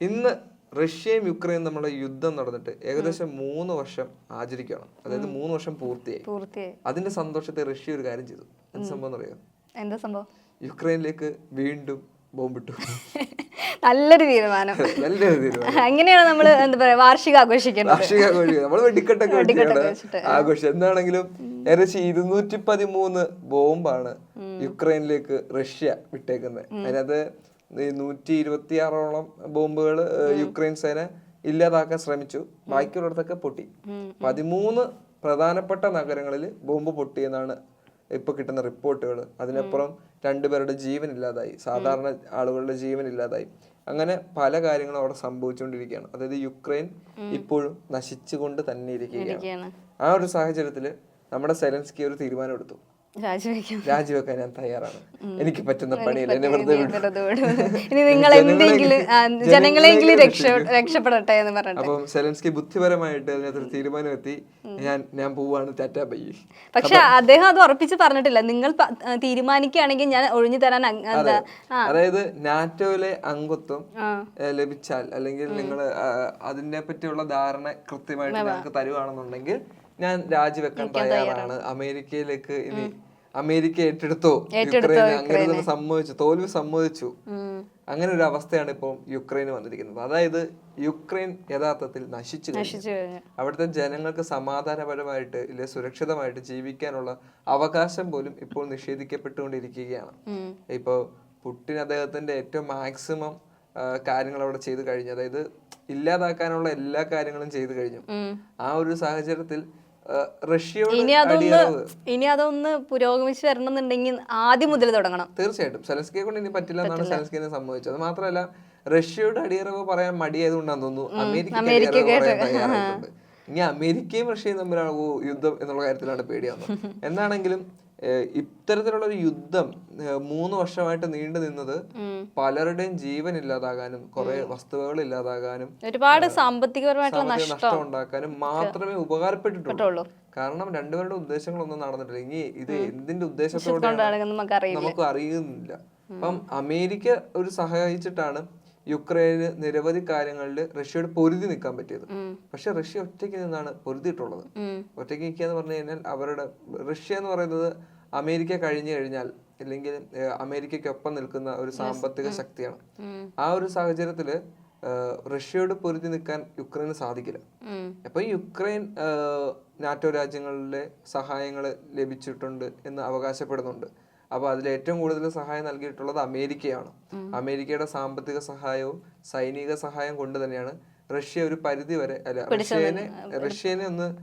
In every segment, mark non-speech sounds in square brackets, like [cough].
ഇന്ന് റഷ്യയും യുക്രൈനും നമ്മുടെ യുദ്ധം നടന്നിട്ട് ഏകദേശം മൂന്ന് വർഷം ആചരിക്കുകയാണ്. അതായത് മൂന്ന് വർഷം പൂർത്തിയായി. പൂർത്തിയായി. അതിന്റെ സന്തോഷത്തെ റഷ്യ ഒരു കാര്യം ചെയ്തു. എന്ത് സംഭവം അറിയോ എന്താ സംഭവം? യുക്രൈനിലേക്ക് വീണ്ടും ബോംബിട്ടു. [laughs] നല്ലൊരു തീരുമാനം. [laughs] നല്ലൊരു തീരുമാനം. [laughs] അങ്ങനെയാണ് നമ്മൾ എന്താ പറയാ വാർഷിക ആഘോഷിക്കുന്നത് വാർഷിക ആഘോഷിക്കുക. നമ്മൾ വെടിക്കെട്ടൊക്കെ വെടിക്കെട്ട് ആഘോഷം എന്താണെങ്കിലും ഏകദേശം ഇരുന്നൂറ്റി പതിമൂന്ന് ബോംബാണ് യുക്രൈനിലേക്ക് റഷ്യ വിട്ടേക്കുന്നത്. അതിനകത്ത് നൂറ്റി ഇരുപത്തി ആറോളം ബോംബുകൾ യുക്രൈൻ സേന ഇല്ലാതാക്കാൻ ശ്രമിച്ചു. ബാക്കിയുള്ളിടത്തൊക്കെ പൊട്ടി. പതിമൂന്ന് പ്രധാനപ്പെട്ട നഗരങ്ങളിൽ ബോംബ് പൊട്ടിയെന്നാണ് ഇപ്പൊ കിട്ടുന്ന റിപ്പോർട്ടുകൾ. അതിനപ്പുറം രണ്ടുപേരുടെ ജീവൻ ഇല്ലാതായി സാധാരണ ആളുകളുടെ ജീവൻ ഇല്ലാതായി അങ്ങനെ പല കാര്യങ്ങളും അവിടെ സംഭവിച്ചുകൊണ്ടിരിക്കുകയാണ്. അതായത് യുക്രൈൻ ഇപ്പോഴും നശിച്ചുകൊണ്ട് തന്നെ ഇരിക്കുകയാണ്. ആ ഒരു സാഹചര്യത്തിൽ നമ്മുടെ സെലൻസ്കി ഒരു തീരുമാനം എടുത്തു രാജിവെക്കാൻ ഞാൻ തയ്യാറാണ്. എനിക്ക് പറ്റുന്ന പണിയില്ല എന്നെ വെറുതെ. [laughs] ഇനി നിങ്ങൾ എന്തെങ്കിലും ജനങ്ങളെങ്കിലും രക്ഷ രക്ഷപ്പെടട്ടെ എന്ന് പറഞ്ഞിട്ട്. അപ്പം സെലൻസ്കി ബുദ്ധിപരമായിട്ട് അതിനകത്തൊരു തീരുമാനം എത്തി ഞാൻ ഞാൻ പോവാണ് ടാറ്റ ബൈ. പക്ഷെ അദ്ദേഹം അത് ഉറപ്പിച്ച് പറഞ്ഞിട്ടില്ല. നിങ്ങൾ തീരുമാനിക്കുകയാണെങ്കിൽ ഞാൻ ഒഴിഞ്ഞു തരാൻ അതായത് നാറ്റോയിലെ അംഗത്വം ലഭിച്ചാൽ അല്ലെങ്കിൽ നിങ്ങൾ അതിനെ പറ്റിയുള്ള ധാരണ കൃത്യമായിട്ട് ഞങ്ങൾക്ക് തരുവാണെന്നുണ്ടെങ്കിൽ ഞാൻ രാജിവെക്കാൻ തയ്യാറാണ്. അമേരിക്കയിലേക്ക് ഇനി അമേരിക്ക ഏറ്റെടുത്തോ? യുക്രൈൻ അങ്ങനെ തന്നെ സമ്മതിച്ചു. തോൽവി സമ്മതിച്ചു. അങ്ങനെ ഒരു അവസ്ഥയാണ് ഇപ്പോൾ യുക്രൈന് വന്നിരിക്കുന്നത്. അതായത് യുക്രൈൻ യഥാർത്ഥത്തിൽ നശിച്ചു കഴിഞ്ഞു. അവിടുത്തെ ജനങ്ങൾക്ക് സമാധാനപരമായിട്ട് ഇല്ലെ സുരക്ഷിതമായിട്ട് ജീവിക്കാനുള്ള അവകാശം പോലും ഇപ്പോൾ നിഷേധിക്കപ്പെട്ടുകൊണ്ടിരിക്കുകയാണ്. ഇപ്പോൾ പുട്ടിൻ അദ്ദേഹത്തിന്റെ ഏറ്റവും മാക്സിമം കാര്യങ്ങൾ അവിടെ ചെയ്തു കഴിഞ്ഞു. അതായത് ഇല്ലാതാക്കാനുള്ള എല്ലാ കാര്യങ്ങളും ചെയ്തു കഴിഞ്ഞു. ആ ഒരു സാഹചര്യത്തിൽ ഇനി അതൊന്ന് ഇനി അതൊന്ന് പുരോഗമിച്ച് വരണമെന്നുണ്ടെങ്കിൽ ആദ്യം മുതൽ തുടങ്ങണം. തീർച്ചയായിട്ടും. സെലസ്കിയെ കൊണ്ട് ഇനി പറ്റില്ല എന്നാണ് സെലസ്കിയെ സംഭവിച്ചത് അത് മാത്രമല്ല റഷ്യയുടെ അടിയറവ് പറയാൻ മടിയായതുകൊണ്ടാന്ന് തോന്നുന്നു. അമേരിക്ക ഇനി അമേരിക്കയും റഷ്യയും തമ്മിലാണ് യുദ്ധം എന്നുള്ള കാര്യത്തിലാണ് പേടിയാവുന്നത്. [laughs] എന്നാണെങ്കിലും ഏഹ്, ഇത്തരത്തിലുള്ള ഒരു യുദ്ധം മൂന്ന് വർഷമായിട്ട് നീണ്ടു നിന്നത്. പലരുടെയും ജീവൻ ഇല്ലാതാകാനും കുറെ വസ്തുവകൾ ഇല്ലാതാകാനും ഒരുപാട് സാമ്പത്തികപരമായിട്ടുള്ള നഷ്ടം. ഉണ്ടാക്കാനും മാത്രമേ ഉപകാരപ്പെട്ടിട്ടുള്ളൂ. കാരണം രണ്ടുപേരുടെ ഉദ്ദേശങ്ങളൊന്നും നടന്നിട്ടില്ല. ഇനി ഇത് എന്തിന്റെ ഉദ്ദേശത്തോടെ നമുക്ക് അറിയുന്നില്ല അപ്പം അമേരിക്ക ഒരു സഹായിച്ചിട്ടാണ് യുക്രൈന് നിരവധി കാര്യങ്ങളിൽ റഷ്യയുടെ പൊരുതി നിൽക്കാൻ പറ്റിയത്. പക്ഷെ റഷ്യ ഒറ്റയ്ക്ക് നിന്നാണ് പൊരുതിയിട്ടുള്ളത്. ഒറ്റയ്ക്ക് നിൽക്കുക എന്ന് പറഞ്ഞു കഴിഞ്ഞാൽ അവരുടെ റഷ്യ എന്ന് പറയുന്നത് അമേരിക്ക കഴിഞ്ഞു കഴിഞ്ഞാൽ അല്ലെങ്കിൽ അമേരിക്കയ്ക്കൊപ്പം നിൽക്കുന്ന ഒരു സാമ്പത്തിക ശക്തിയാണ്. ആ ഒരു സാഹചര്യത്തിൽ റഷ്യയോട് പൊരുതി നിൽക്കാൻ യുക്രൈന് സാധിക്കില്ല. അപ്പൊ യുക്രൈൻ നാറ്റോ രാജ്യങ്ങളിലെ സഹായങ്ങൾ ലഭിച്ചിട്ടുണ്ട് എന്ന് അവകാശപ്പെടുന്നുണ്ട്. അപ്പൊ അതിൽ ഏറ്റവും കൂടുതൽ സഹായം നൽകിയിട്ടുള്ളത് അമേരിക്കയാണ്. അമേരിക്കയുടെ സാമ്പത്തിക സഹായവും സൈനിക സഹായം കൊണ്ട് തന്നെയാണ് റഷ്യ ഒരു പരിധി വരെ അല്ല റഷ്യനെ റഷ്യനെ ഒന്ന്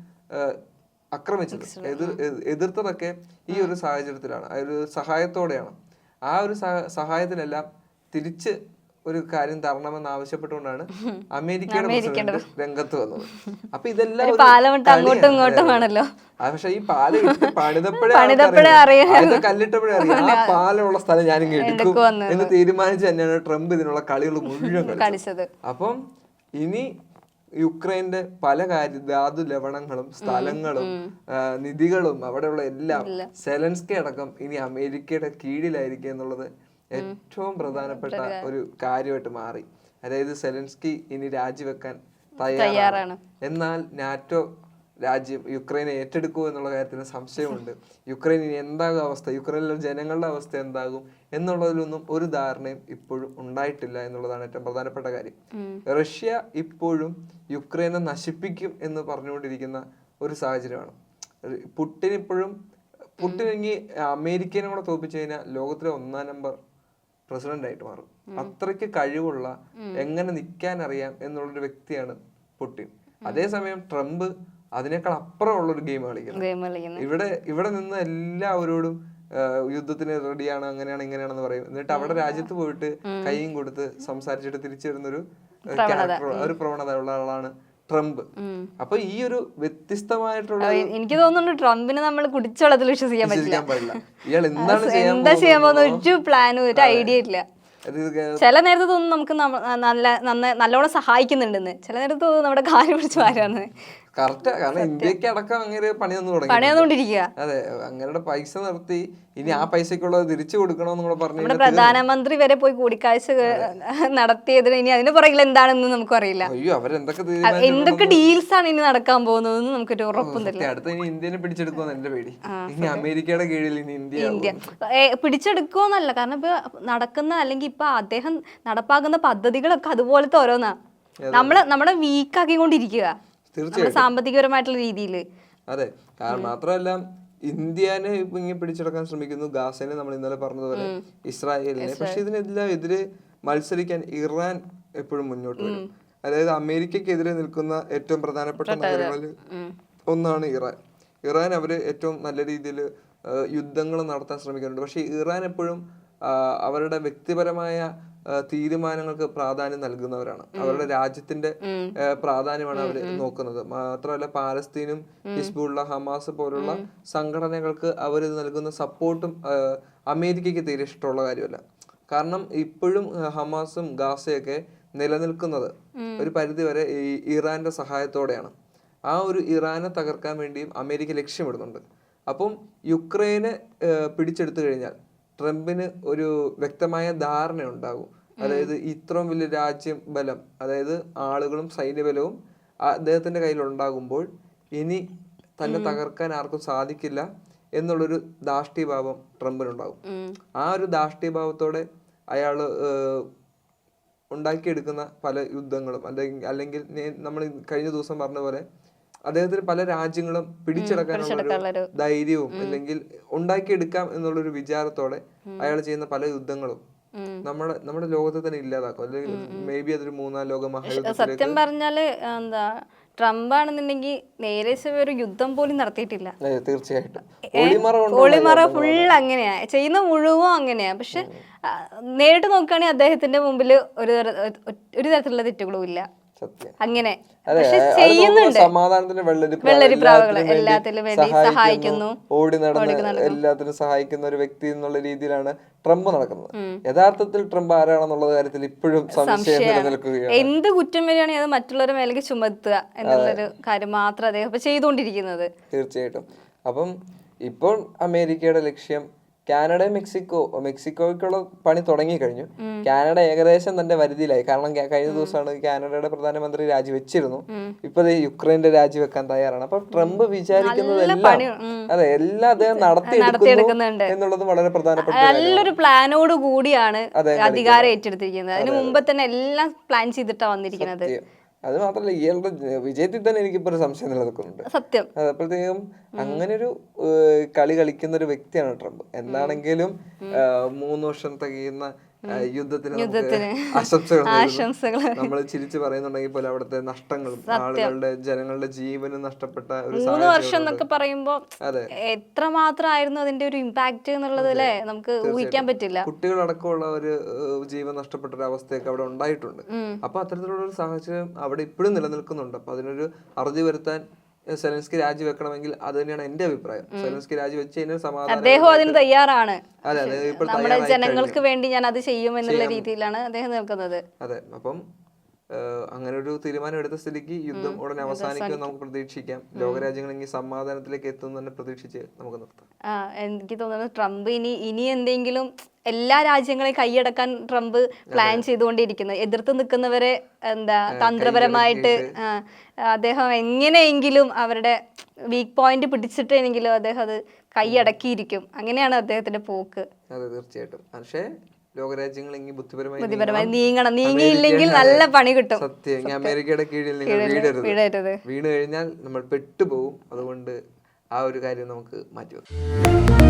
ആക്രമിച്ചത് എതിർ എതിർത്തതൊക്കെ ഈ ഒരു സാഹചര്യത്തിലാണ്. ആ ഒരു സഹായത്തോടെയാണ്. ആ ഒരു സഹ- സഹായത്തിനെല്ലാം തിരിച്ച് ഒരു കാര്യം തരണമെന്ന് ആവശ്യപ്പെട്ടുകൊണ്ടാണ് [laughs] അമേരിക്കയുടെ പ്രസിഡന്റ് രംഗത്ത് വന്നത്. അപ്പൊ ഇതെല്ലാം അങ്ങോട്ടും ഇങ്ങോട്ടും. ആണല്ലോ. പക്ഷെ ഈ പാലം പണിതപ്പോഴേ. [laughs] അറിയാം. കല്ലിട്ടപ്പോഴേ അറിയാം. ആ പാലമുള്ള സ്ഥലം ഞാൻ എടുക്കും എന്ന് തീരുമാനിച്ച് തന്നെയാണ് ട്രംപ് ഇതിനുള്ള കളികൾ മുഴുവൻ കളിച്ചത്. അപ്പം ഇനി യുക്രൈന്റെ പല കാര്യ ധാതു ലവണങ്ങളും സ്ഥലങ്ങളും നിധികളും അവിടെയുള്ള എല്ലാം സെലൻസ്കി അടക്കം ഇനി അമേരിക്കയുടെ കീഴിലായിരിക്കും എന്നുള്ളത് ഏറ്റവും പ്രധാനപ്പെട്ട ഒരു കാര്യമായിട്ട് മാറി. അതായത് സെലൻസ്കി ഇനി രാജിവെക്കാൻ തയ്യാറാണ്. എന്നാൽ നാറ്റോ രാജ്യം യുക്രൈനെ ഏറ്റെടുക്കുമോ എന്നുള്ള കാര്യത്തിന് സംശയമുണ്ട്. [laughs] യുക്രൈൻ ഇനി എന്താകും അവസ്ഥ? യുക്രൈനിലെ ജനങ്ങളുടെ അവസ്ഥ എന്താകും? എന്നുള്ളതിലൊന്നും ഒരു ധാരണയും ഇപ്പോഴും ഉണ്ടായിട്ടില്ല എന്നുള്ളതാണ് ഏറ്റവും പ്രധാനപ്പെട്ട കാര്യം. റഷ്യ ഇപ്പോഴും യുക്രൈനെ നശിപ്പിക്കും എന്ന് പറഞ്ഞുകൊണ്ടിരിക്കുന്ന ഒരു സാഹചര്യമാണ്. പുട്ടിൻ ഇപ്പോഴും പുട്ടിൻ ഇനി അമേരിക്കനെ കൂടെ തോപ്പിച്ചു കഴിഞ്ഞാൽ ലോകത്തിലെ ഒന്നാം നമ്പർ പ്രസിഡന്റ് ആയിട്ട് മാറും അത്രയ്ക്ക് കഴിവുള്ള എങ്ങനെ നിൽക്കാൻ അറിയാം എന്നുള്ളൊരു വ്യക്തിയാണ് പുടിൻ അതേസമയം ട്രംപ് അതിനേക്കാൾ അപ്പുറമുള്ള ഒരു ഗെയിം കളിക്കുന്നത്. ഗെയിം കളിക്കുന്നത്. ഇവിടെ ഇവിടെ നിന്ന് എല്ലാവരോടും യുദ്ധത്തിന് റെഡിയാണ് അങ്ങനെയാണ് ഇങ്ങനെയാണെന്ന് പറയും. എന്നിട്ട് അവിടെ രാജ്യത്ത് പോയിട്ട് കൈയും കൊടുത്ത് സംസാരിച്ചിട്ട് തിരിച്ചു വരുന്നൊരു ക്യാരക്ടർ ഒരു പ്രവണത ഉള്ള ആളാണ് ട്രംപ്. അപ്പൊ ഈ ഒരു വ്യത്യസ്തമായിട്ടുള്ള എനിക്ക് തോന്നുന്നുണ്ട് ട്രംപിന് നമ്മൾ കുടിച്ചുള്ളതിൽ വിശ്വസിക്കാൻ പറ്റില്ല. ഇയാൾ എന്താണ് എന്താ ചെയ്യാൻ പോകുന്ന പോകുന്നത്? ഒരു പ്ലാനും ഒരു ഐഡിയ ഇല്ല. ചില നേരത്ത് തോന്നുന്നു നമുക്ക് നല്ല നല്ലോണം സഹായിക്കുന്നുണ്ടെന്ന്. ചില നേരത്ത് തോന്നുന്നു നമ്മുടെ കാര്യം പിടിച്ച് മാറാന്ന് കറക്റ്റ്. കാരണം ഇന്ത്യയ്ക്ക് അടക്കം അങ്ങനെ പണി തന്നു തുടങ്ങി അതെ അങ്ങനെ പൈസ നിർത്തി. ഇനി ആ പൈസക്കുള്ളത് തിരിച്ചു കൊടുക്കണമെന്ന് കൂടെ പറഞ്ഞു പ്രധാനമന്ത്രി വരെ പോയി കൂടിക്കാഴ്ച നടത്തിയതിന് ഇനി അതിന് പുറകിൽ എന്താണെന്ന് നമുക്കറിയില്ല. അയ്യോ അവരെന്തൊക്കെ എന്തൊക്കെ ഡീൽസ് ആണ് ഇനി നടക്കാൻ പോകുന്നതെന്ന് നമുക്കൊരു ഉറപ്പും തരില്ല സത്യം, അടുത്ത ഇനി ഇന്ത്യനെ പിടിച്ചെടുക്കുമെന്ന് എന്റെ പേടി. ഇനി അമേരിക്കയുടെ കീഴിൽ ഇനി ഇന്ത്യ ഇന്ത്യ. പിടിച്ചെടുക്കുമെന്നല്ല കാരണം ഇപ്പൊ നടക്കുന്ന അല്ലെങ്കിൽ ഇപ്പൊ അദ്ദേഹം നടപ്പാക്കുന്ന പദ്ധതികളൊക്കെ അതുപോലത്തെ ഓരോന്നാ. നമ്മൾ നമ്മുടെ വീക്ക് സാമ്പത്തികപരമായിട്ടുള്ള രീതിയിൽ അതെ കാരണം മാത്രമല്ല ഇന്ത്യനെ ഇങ്ങനെ പിടിച്ചെടുക്കാൻ ശ്രമിക്കുന്നു. ഗാസനെ നമ്മൾ ഇന്നലെ പറഞ്ഞതുപോലെ ഇസ്രായേലിനെ. പക്ഷെ ഇതിനെല്ലാം എതിരെ മത്സരിക്കാൻ ഇറാൻ എപ്പോഴും മുന്നോട്ട് വരും. അതായത് അമേരിക്കക്കെതിരെ നിൽക്കുന്ന ഏറ്റവും പ്രധാനപ്പെട്ട നഗരങ്ങളിൽ ഒന്നാണ് ഇറാൻ. ഇറാൻ അവർ ഏറ്റവും നല്ല രീതിയിൽ യുദ്ധങ്ങൾ നടത്താൻ ശ്രമിക്കുന്നുണ്ട്. പക്ഷെ ഇറാൻ എപ്പോഴും അവരുടെ വ്യക്തിപരമായ തീരുമാനങ്ങൾക്ക് പ്രാധാന്യം നൽകുന്നവരാണ്. അവരുടെ രാജ്യത്തിന്റെ പ്രാധാന്യമാണ് അവർ നോക്കുന്നത്. മാത്രമല്ല പാലസ്തീനും ഹിസ്ബുള്ള ഹമാസ് പോലുള്ള സംഘടനകൾക്ക് അവർ നൽകുന്ന സപ്പോർട്ടും അമേരിക്കയ്ക്ക് തീരെ ഇഷ്ടമുള്ള കാര്യമല്ല. കാരണം ഇപ്പോഴും ഹമാസും ഗാസയൊക്കെ നിലനിൽക്കുന്നത് ഒരു പരിധിവരെ ഈ ഇറാന്റെ സഹായത്തോടെയാണ്. ആ ഒരു ഇറാനെ തകർക്കാൻ വേണ്ടിയും അമേരിക്ക ലക്ഷ്യമിടുന്നുണ്ട്. അപ്പം യുക്രൈനെ പിടിച്ചെടുത്തു കഴിഞ്ഞാൽ ട്രംപിന് ഒരു വ്യക്തമായ ധാരണ ഉണ്ടാകും അതായത് ഇത്രയും വലിയ രാജ്യം ബലം അതായത് ആളുകളും സൈന്യബലവും അദ്ദേഹത്തിന്റെ കയ്യിൽ ഉണ്ടാകുമ്പോൾ ഇനി തന്നെ തകർക്കാൻ ആർക്കും സാധിക്കില്ല എന്നുള്ളൊരു ദാഷ്ടീഭാവം ട്രംപിനുണ്ടാകും. ആ ഒരു ദാഷ്ടീഭാവത്തോടെ അയാൾ ഉണ്ടാക്കിയെടുക്കുന്ന പല യുദ്ധങ്ങളും അല്ലെങ്കിൽ അല്ലെങ്കിൽ നമ്മൾ കഴിഞ്ഞ ദിവസം പറഞ്ഞ പോലെ അദ്ദേഹത്തിന് പല രാജ്യങ്ങളും പിടിച്ചെടുക്കാനുള്ള ധൈര്യവും അല്ലെങ്കിൽ ഉണ്ടാക്കിയെടുക്കാം എന്നുള്ളൊരു വിചാരത്തോടെ അയാൾ ചെയ്യുന്ന പല യുദ്ധങ്ങളും നമ്മുടെ നമ്മുടെ ലോകത്തെ തന്നെ ഇല്ലാതാക്കും. അല്ലെങ്കിൽ മേ ബി അതൊരു മൂന്നാം ലോക മഹായുദ്ധം സത്യം പറഞ്ഞാൽ എന്താ ട്രംപ് ആണെന്നുണ്ടെങ്കിൽ നേരെ ഒരു യുദ്ധം പോലും നടത്തിയിട്ടില്ല. തീർച്ചയായിട്ടും. ഒളിമറ ഫുൾ അങ്ങനെയാ. ചെയ്യുന്ന മുഴുവൻ അങ്ങനെയാ. പക്ഷെ നേരിട്ട് നോക്കുകയാണെങ്കിൽ അദ്ദേഹത്തിന്റെ മുമ്പിൽ ഒരു തര- ഒരു തരത്തിലുള്ള തെറ്റുകളും ഇല്ല അങ്ങനെ. സമാധാനത്തിന് വെള്ളരിപ്രാവുകൾ എല്ലാത്തിലും വേണ്ടി സഹായിക്കുന്നു ഓടി നടന്ന് എല്ലാത്തിനും സഹായിക്കുന്ന ഒരു വ്യക്തി എന്നുള്ള രീതിയിലാണ് ട്രംപ് നടക്കുന്നത്. യഥാർത്ഥത്തിൽ ട്രംപ് ആരാണെന്നുള്ള കാര്യത്തിൽ ഇപ്പോഴും സംശയം നിലനിൽക്കുകയാണ്. എന്ത് കുറ്റം വരികയാണെങ്കിൽ അത് മറ്റുള്ളവരെ മേലേക്ക് ചുമത്തുക എന്നുള്ളൊരു കാര്യം മാത്രം അദ്ദേഹം ചെയ്തുകൊണ്ടിരിക്കുന്നത്. തീർച്ചയായിട്ടും. അപ്പം ഇപ്പോൾ അമേരിക്കയുടെ ലക്ഷ്യം കാനഡ മെക്സിക്കോ മെക്സിക്കോയ്ക്കുള്ള പണി തുടങ്ങി കഴിഞ്ഞു. കാനഡ ഏകദേശം തന്റെ വരുതിയിലായി കാരണം കഴിഞ്ഞ ദിവസമാണ് കാനഡയുടെ പ്രധാനമന്ത്രി രാജിവെച്ചിരുന്നു. ഇപ്പൊ യുക്രൈന്റെ രാജിവെക്കാൻ തയ്യാറാണ്. അപ്പൊ ട്രംപ് വിചാരിക്കുന്നതെല്ലാം പണി, അതെ എല്ലാം അദ്ദേഹം നടത്തിയെടുക്കുന്നു എന്നുള്ളത് വളരെ പ്രധാനപ്പെട്ട നല്ലൊരു പ്ലാനോട് കൂടിയാണ് അധികാരം ഏറ്റെടുത്തിരിക്കുന്നത്. അതിന് മുമ്പ് തന്നെ എല്ലാം പ്ലാൻ ചെയ്തിട്ടാണ് വന്നിരിക്കുന്നത്. അത് മാത്രമല്ല ഇയാളുടെ വിജയത്തിൽ തന്നെ എനിക്കിപ്പോ ഒരു സംശയം നിലനിൽക്കുന്നുണ്ട്. സത്യം. അപ്പോഴത്തേക്കും അങ്ങനെ ഒരു കളി കളിക്കുന്ന ഒരു വ്യക്തിയാണ് ട്രംപ്. എന്താണെങ്കിലും മൂന്ന് വർഷം തികയുന്ന യുദ്ധത്തിന് ആശംസകൾ ആശംസകൾ നമ്മൾ ചിരിച്ചു പറയുന്നുണ്ടെങ്കിൽ പോലും അവിടുത്തെ നഷ്ടങ്ങളും ആളുകളുടെ ജനങ്ങളുടെ ജീവനും നഷ്ടപ്പെട്ട ഒരു മൂന്ന് വർഷം എന്നൊക്കെ പറയുമ്പോ അതെ. എത്രമാത്രമായിരുന്നു അതിന്റെ ഒരു ഇമ്പാക്ട് എന്നുള്ളത് അല്ലേ? നമുക്ക് ഊഹിക്കാൻ പറ്റില്ല. കുട്ടികളടക്കമുള്ള ഒരു ജീവൻ നഷ്ടപ്പെട്ട ഒരു അവസ്ഥയൊക്കെ അവിടെ ഉണ്ടായിട്ടുണ്ട്. അപ്പൊ അത്തരത്തിലുള്ള ഒരു സാഹചര്യം അവിടെ ഇപ്പോഴും നിലനിൽക്കുന്നുണ്ട്. അപ്പൊ അതിനൊരു അറുതി വരുത്താൻ സെലൻസ്കി രാജിവെക്കണമെങ്കിൽ അത് തന്നെയാണ് എന്റെ അഭിപ്രായം. സെലൻസ്കി രാജിവെച്ച് കഴിഞ്ഞാൽ സമാധാനം അദ്ദേഹം അതിന് തയ്യാറാണ്. അതെ അതെ ഇപ്പോൾ നമ്മുടെ ജനങ്ങൾക്ക് വേണ്ടി ഞാൻ അത് ചെയ്യും. എന്നുള്ള രീതിയിലാണ് അദ്ദേഹം നിൽക്കുന്നത്. അതെ അപ്പം അങ്ങനെ ഒരു തീരുമാനം എടുത്ത സ്ഥിതിക്ക് യുദ്ധം ഉടനെ അവസാനിക്കുമെന്ന് നമുക്ക് പ്രതീക്ഷിക്കാം. ലോകരാജ്യങ്ങൾ ഇനി സമാധാനത്തിലേക്ക് എത്തും തന്നെ പ്രതീക്ഷിച്ച് നമുക്ക് നിർത്താം. എനിക്ക് തോന്നുന്നത് ട്രംപ് ഇനി ഇനി എന്തെങ്കിലും എല്ലാ രാജ്യങ്ങളെയും കൈയടക്കാൻ ട്രംപ് പ്ലാൻ ചെയ്തുകൊണ്ടിരിക്കുന്നു. എതിർത്ത് നിൽക്കുന്നവരെ എന്താ തന്ത്രപരമായിട്ട് അദ്ദേഹം എങ്ങനെയെങ്കിലും അവരുടെ വീക്ക് പോയിന്റ് പിടിച്ചിട്ടെങ്കിലും അദ്ദേഹം അത് കൈയടക്കിയിരിക്കും. അങ്ങനെയാണ് അദ്ദേഹത്തിന്റെ പോക്ക്. അതെ തീർച്ചയായിട്ടും. പക്ഷേ ലോകരാജ്യങ്ങൾ ബുദ്ധിപരമായി നീങ്ങണം. നീങ്ങിയില്ലെങ്കിൽ നല്ല പണി കിട്ടും. സത്യം. അമേരിക്കയുടെ കീഴിൽ നിങ്ങൾ വീടരുത്. വീണ് കഴിഞ്ഞാൽ നമ്മൾ പെട്ടുപോകും. അതുകൊണ്ട് ആ ഒരു കാര്യം നമുക്ക് മാറ്റിവെക്കാം.